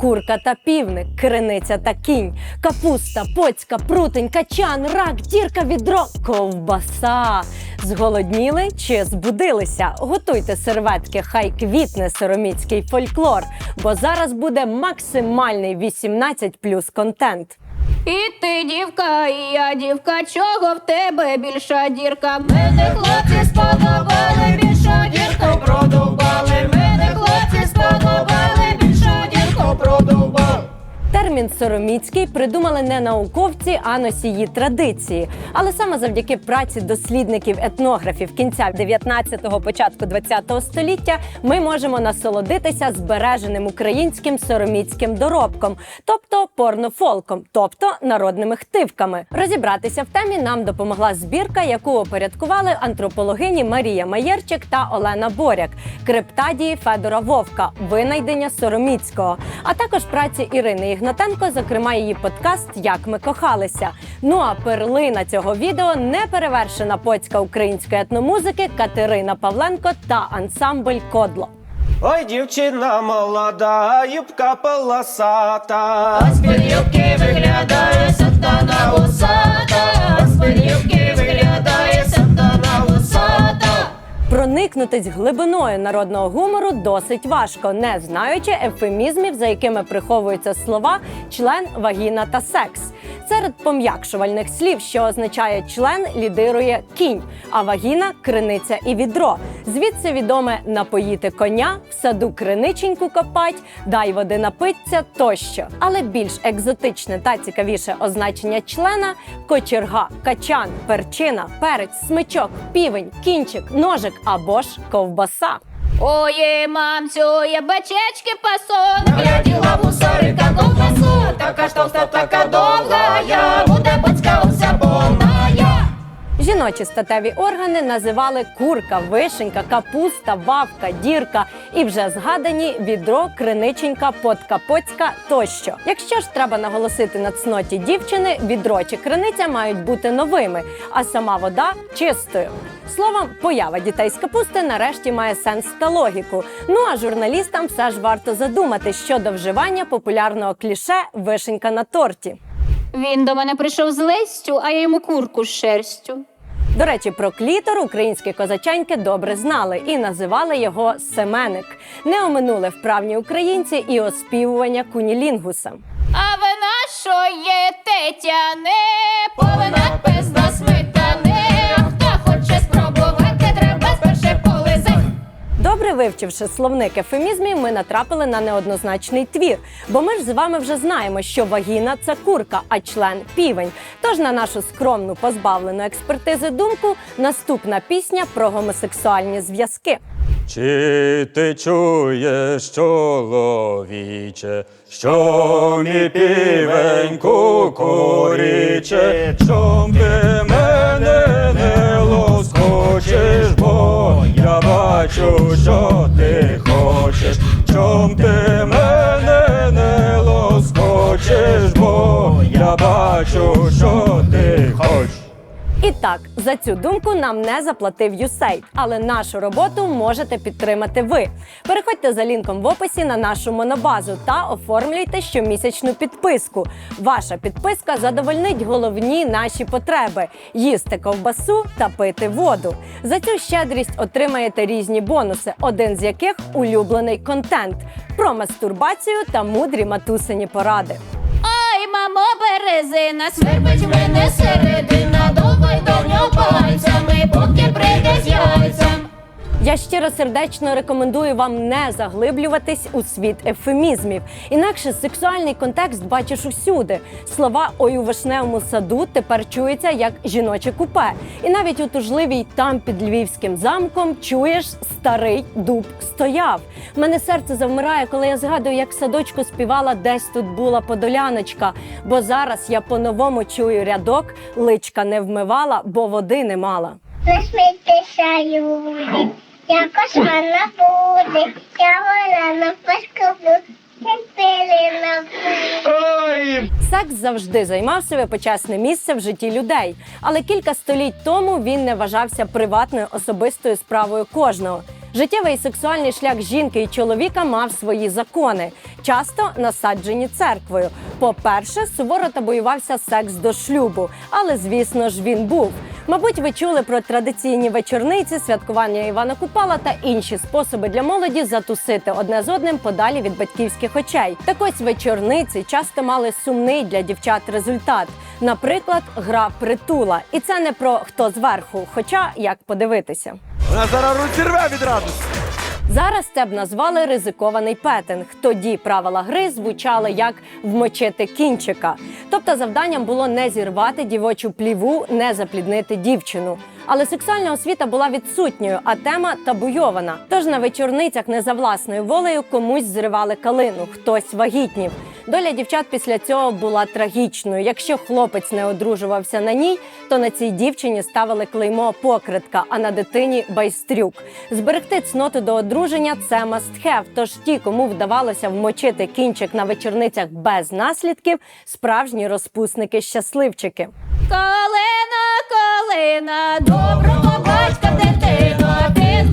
курка та півник, криниця та кінь, капуста, поцька, прутень, качан, рак, дірка, відро, ковбаса. Зголодніли чи збудилися? Готуйте серветки, хай квітне сороміцький фольклор, бо зараз буде максимальний 18 контент. І ти дівка, і я дівка, чого в тебе більша дірка? Мене хлопці сподобали, більшу дірку Термін сороміцький придумали не науковці, а носії традиції. Але саме завдяки праці дослідників етнографів кінця 19-го, початку 20-го століття ми можемо насолодитися збереженим українським сороміцьким доробком, тобто порнофолком, тобто народними хтивками. Розібратися в темі нам допомогла збірка, яку опорядкували антропологині Марія Маєрчик та Олена Боряк, криптадії Федора Вовка, винайдення сороміцького, а також праці Ірини Ігнатенко, зокрема її подкаст Як ми кохалися. Ну а перлина цього відео неперевершена поцька української етномузики Катерина Павленко та ансамбль Кодло. Ой, дівчина молода, юбка полосата. Ось пилюбки виглядає сатана вусата. Ось пилюбки виглядає. Проникнутись глибиною народного гумору досить важко, не знаючи ефемізмів, за якими приховуються слова член, вагіна та секс. Серед пом'якшувальних слів, що означає член, лідирує кінь, а вагіна криниця і відро. Звідси відоме напоїти коня, в саду криниченьку копать, дай води напиться тощо. Але більш екзотичне та цікавіше означення члена кочерга, качан, перчина, перець, смичок, півень, кінчик, ножик або ж ковбаса. Ой, мамцю, я бачечки пасон, гляділа вусарика ковбасу, така ж товста, така довга, я буде бацька уся повна. Жіночі статеві органи називали курка, вишенька, капуста, вавка, дірка і вже згадані відро, криниченька, потка, поцька тощо. Якщо ж треба наголосити на цноті дівчини, відро чи криниця мають бути новими, а сама вода чистою. Словом, поява дітей з капусти нарешті має сенс та логіку. Ну а журналістам все ж варто задумати щодо вживання популярного кліше вишенька на торті. Він до мене прийшов з лестю, а я йому курку з шерстю. До речі, про клітор українські козаченьки добре знали і називали його семеник. Не оминули вправні українці і оспівування кунілінгуса. А вина, що є тетяне, повина пизда вивчивши словник ефемізмів, ми натрапили на неоднозначний твір. Бо ми ж з вами вже знаємо, що вагіна це курка, а член півень. Тож на нашу скромну позбавлену експертизи думку наступна пісня про гомосексуальні зв'язки. Чи ти чуєш, чоловіче, що мій півень кукуріче, чом що ти хочеш, чом ти мене не лоскочеш, бо я бачу, що так, за цю думку нам не заплатив USAID, але нашу роботу можете підтримати ви. Переходьте за лінком в описі на нашу монобазу та оформлюйте щомісячну підписку. Ваша підписка задовольнить головні наші потреби: їсти ковбасу та пити воду. За цю щедрість отримаєте різні бонуси, один з яких улюблений контент про мастурбацію та мудрі матусині поради. Ой, березина, свербить мене середина, довбай до нього пальцями, поки прийде з яйцем. Я щиро сердечно рекомендую вам не заглиблюватись у світ ефемізмів. Інакше сексуальний контекст бачиш усюди. Слова ой у вишневому саду тепер чуються як жіноче купе. І навіть у тужливій там під львівським замком чуєш старий дуб стояв. Мене серце завмирає, коли я згадую, як садочку співала десь тут була подоляночка. Бо зараз я по-новому чую рядок, личка не вмивала, бо води не мала. Насмійтеся, люди, якось вона буде, я вона на пилина. Секс завжди займав себе почесне місце в житті людей, але кілька століть тому він не вважався приватною особистою справою кожного. Життєвий і сексуальний шлях жінки і чоловіка мав свої закони. часто насаджені церквою. По-перше, суворо табоювався секс до шлюбу, але звісно ж він був. Мабуть, ви чули про традиційні вечорниці, святкування Івана Купала та інші способи для молоді затусити одне з одним подалі від батьківських очей. Так ось вечорниці часто мали сумний для дівчат результат. Наприклад, гра притула. І це не про хто зверху, хоча як подивитися. Вона зараз розірве від радості. Зараз це б назвали ризикований петинг. Тоді правила гри звучали як вмочити кінчика. Тобто завданням було не зірвати дівочу пліву, не запліднити дівчину. Але сексуальна освіта була відсутньою, а тема табуйована. Тож на вечорницях не за власною волею комусь зривали калину, хтось вагітнів. Доля дівчат після цього була трагічною. Якщо хлопець не одружувався на ній, то на цій дівчині ставили клеймо покритка, а на дитині байстрюк. Зберегти цноту до одруження це have, Тож ті, кому вдавалося вмочити кінчик на вечорницях без наслідків, справжні розпусники-щасливчики. Калина, калина, доброго батька дитина, ти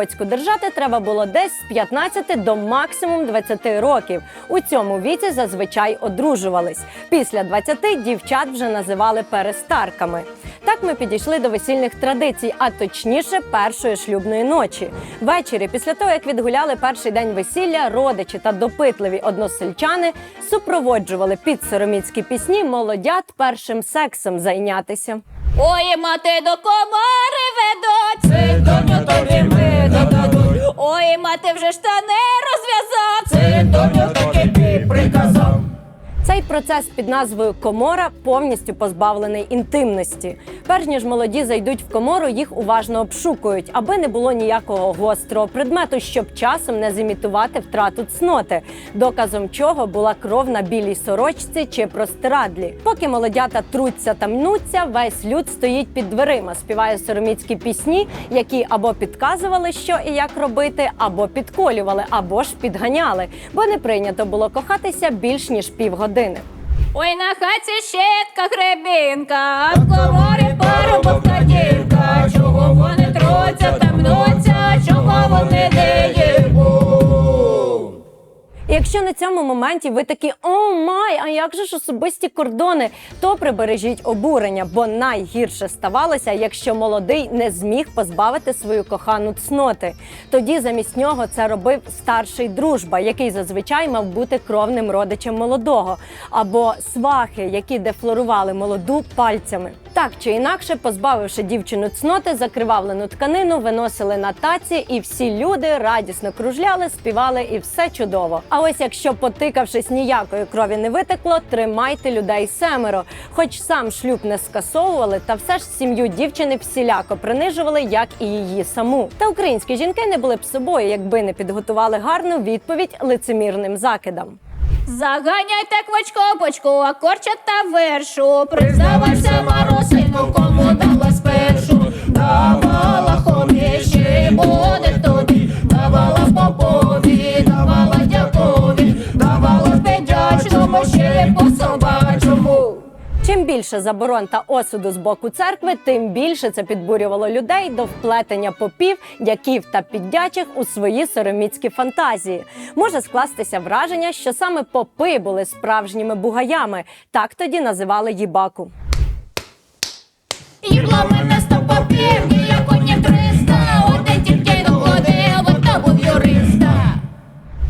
молодого держати треба було десь з 15 до максимум 20 років. У цьому віці зазвичай одружувались. Після 20 дівчат вже називали перестарками. Так ми підійшли до весільних традицій, а точніше першої шлюбної ночі. Ввечері, після того як відгуляли перший день весілля, родичі та допитливі односельчани супроводжували під сороміцькі пісні молодят першим сексом зайнятися. Ой, мати до комари ведуть, це доню тобі видадуть. Ой, мати вже штани розв'язав, це доню таки ти приказав. Цей процес під назвою комора повністю позбавлений інтимності. Перш ніж молоді зайдуть в комору, їх уважно обшукують, аби не було ніякого гострого предмету, щоб часом не зімітувати втрату цноти, доказом чого була кров на білій сорочці чи простирадлі. Поки молодята труться та мнуться, весь люд стоїть під дверима, співає сороміцькі пісні, які або підказували, що і як робити, або підколювали, або ж підганяли, бо не прийнято було кохатися більш ніж півгодини. Ой, на хаті щетка гребінка, а в коморі парубок та дівка. Чого вони труться та мнуться, чого вони не є? Якщо на цьому моменті ви такі о май, а як же ж особисті кордони, то прибережіть обурення, бо найгірше ставалося, якщо молодий не зміг позбавити свою кохану цноти. Тоді замість нього це робив старший дружба, який зазвичай мав бути кровним родичем молодого, або свахи, які дефлорували молоду пальцями. Так чи інакше, позбавивши дівчину цноти, закривавлену тканину виносили на таці, і всі люди радісно кружляли, співали, і все чудово. А ось якщо потикавшись, ніякої крові не витекло, тримайте людей семеро. Хоч сам шлюб не скасовували, та все ж сім'ю дівчини всіляко принижували, як і її саму. Та українські жінки не були б собою, якби не підготували гарну відповідь лицемірним закидам. Заганяйте квачко почку, а корча та вершу. Признавайся, Марусинку, кому більше заборон та осуду з боку церкви, тим більше це підбурювало людей до вплетення попів, дяків та піддячих у свої сороміцькі фантазії. Може скластися враження, що саме попи були справжніми бугаями. Так тоді називали їбаку. Їбло мене сто попів,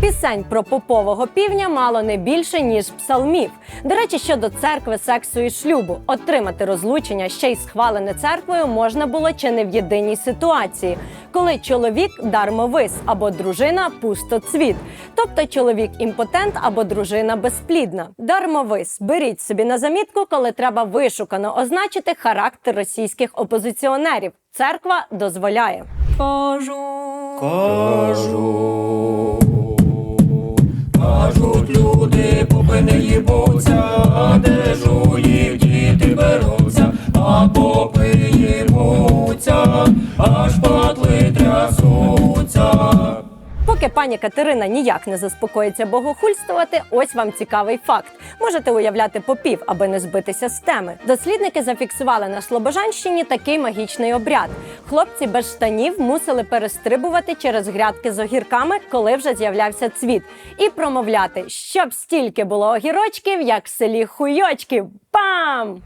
Пісень про попового півня мало не більше ніж псалмів. До речі, щодо церкви, сексу і шлюбу, отримати розлучення ще й схвалене церквою можна було чи не в єдиній ситуації, коли чоловік дармовис або дружина пустоцвіт, тобто чоловік імпотент або дружина безплідна. Дармовис беріть собі на замітку, коли треба вишукано означити характер російських опозиціонерів. Церква дозволяє. Кажуть люди, попи не їбуться, де ж у їх діти беруться, а попи їбуться, аж патли трясуться. Поки пані Катерина ніяк не заспокоїться богохульствувати, ось вам цікавий факт. Можете уявляти попів, аби не збитися з теми. Дослідники зафіксували на Слобожанщині такий магічний обряд. Хлопці без штанів мусили перестрибувати через грядки з огірками, коли вже з'являвся цвіт, і промовляти, щоб стільки було огірочків, як в селі хуйочків. Пам!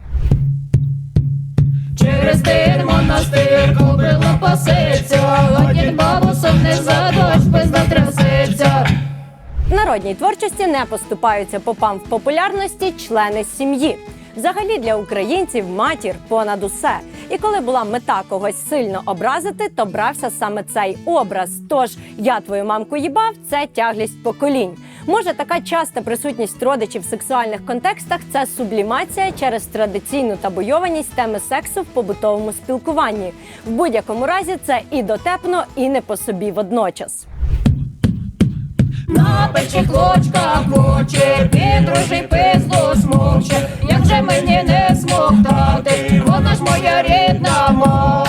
Через тин монастир кобила паситься, Годять бабусок не за дощ без натрясеться. Народній творчості не поступаються попам в популярності члени сім'ї. Взагалі для українців матір понад усе. І коли була мета когось сильно образити, то брався саме цей образ. Тож я твою мамку їбав це тяглість поколінь. Може, така часта присутність родичів в сексуальних контекстах це сублімація через традиційну табуйованість теми сексу в побутовому спілкуванні. В будь-якому разі це і дотепно, і не по собі водночас. На печі клочка хоче, підружий пизду смокче. Як же мені не смоктати, вона ж моя рідна мов.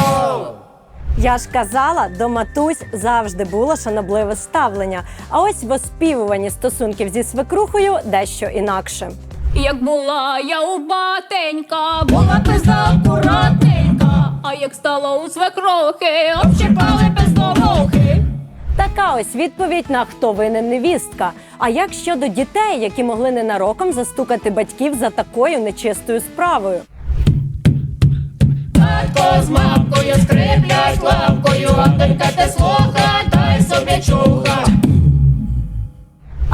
Я ж казала, до матусь завжди було шанобливе ставлення. А ось в оспівуванні стосунків зі свекрухою дещо інакше. Як була я у батенька, була пизда акуратненька, а як стало у свекрухи, общипали пиздовухи. Така ось відповідь на хто винен невістка. А як щодо дітей, які могли ненароком застукати батьків за такою нечистою справою? Батько з мапкою скриплять лапкою, а донька ти слуха, дай собі чуха.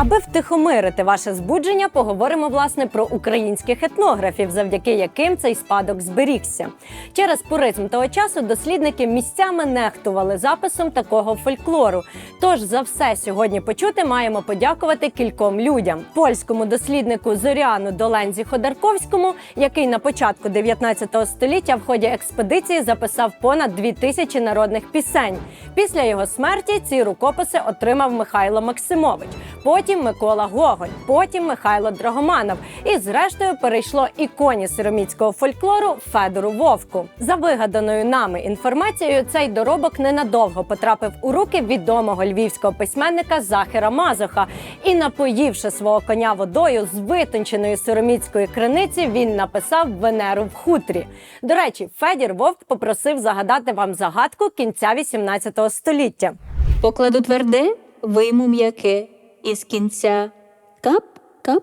Аби втихомирити ваше збудження, поговоримо власне про українських етнографів, завдяки яким цей спадок зберігся. Через пуризм того часу дослідники місцями нехтували записом такого фольклору. Тож за все сьогодні почути маємо подякувати кільком людям: польському досліднику Зоріану Долензі Ходорковському, який на початку 19 століття в ході експедиції записав понад дві тисячі народних пісень. Після його смерті ці рукописи отримав Михайло Максимович. Потім Микола Гоголь, потім Михайло Драгоманов. І зрештою перейшло іконі сироміцького фольклору Федору Вовку. За вигаданою нами інформацією, цей доробок ненадовго потрапив у руки відомого львівського письменника Захера Мазоха. І, напоївши свого коня водою з витонченої сироміцької криниці, він написав Венеру в хутрі. До речі, Федір Вовк попросив загадати вам загадку кінця 18 століття. Покладу тверде, вийму м'яке, із кінця кап-кап.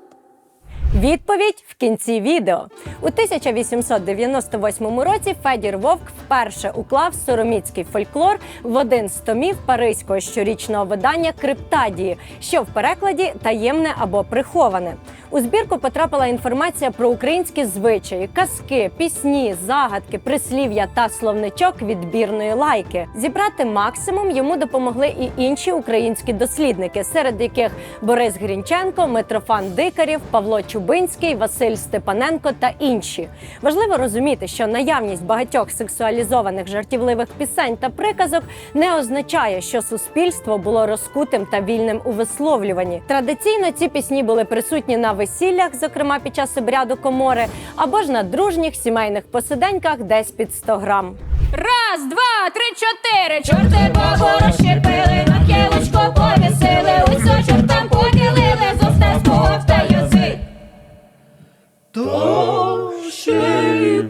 Відповідь в кінці відео. У 1898 році Федір Вовк вперше уклав сороміцький фольклор в один з томів паризького щорічного видання Криптадії, що в перекладі таємне або приховане. У збірку потрапила інформація про українські звичаї, казки, пісні, загадки, прислів'я та словничок відбірної лайки. Зібрати максимум йому допомогли і інші українські дослідники, серед яких Борис Грінченко, Митрофан Дикарів, Павло Чубинський, Василь Степаненко та інші. Важливо розуміти, що наявність багатьох сексуалізованих жартівливих пісень та приказок не означає, що суспільство було розкутим та вільним у висловлюванні. Традиційно ці пісні були присутні на весіллях, зокрема під час обряду комори, або ж на дружніх сімейних посиденьках десь під 100 грам. Раз, два, три, чотири. Чорти бабу розщепили, на кілочку повісили, усе чортам поділили, з уста сповта язик. То ще й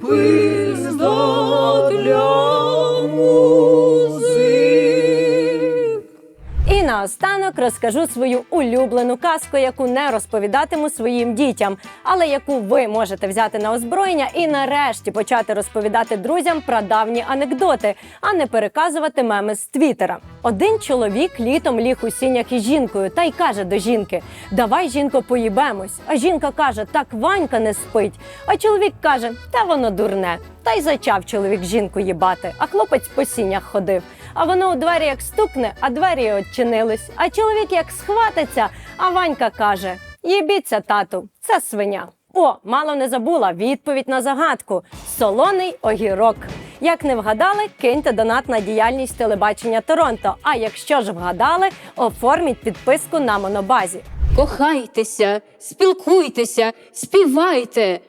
розкажу свою улюблену казку, яку не розповідатиму своїм дітям, але яку ви можете взяти на озброєння і нарешті почати розповідати друзям про давні анекдоти, а не переказувати меми з твіттера. Один чоловік літом ліг у сінях із жінкою та й каже до жінки: Давай, жінко, поїбемось. А жінка каже: Так Ванька не спить. А чоловік каже: Та воно дурне. Та й зачав чоловік жінку їбати, а хлопець по сінях ходив. А воно у двері як стукне, а двері odчинились. А чоловік як схватиться, а Ванька каже: Їбіться, тату, це свиня. О, мало не забула відповідь на загадку: солоний огірок. Як не вгадали, киньте донат на діяльність телебачення Торонто. А якщо ж вгадали, оформіть підписку на монобазі. Кохайтеся, спілкуйтеся, співайте.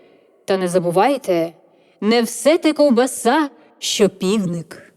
Та не забувайте, не все те ковбаса, що півник.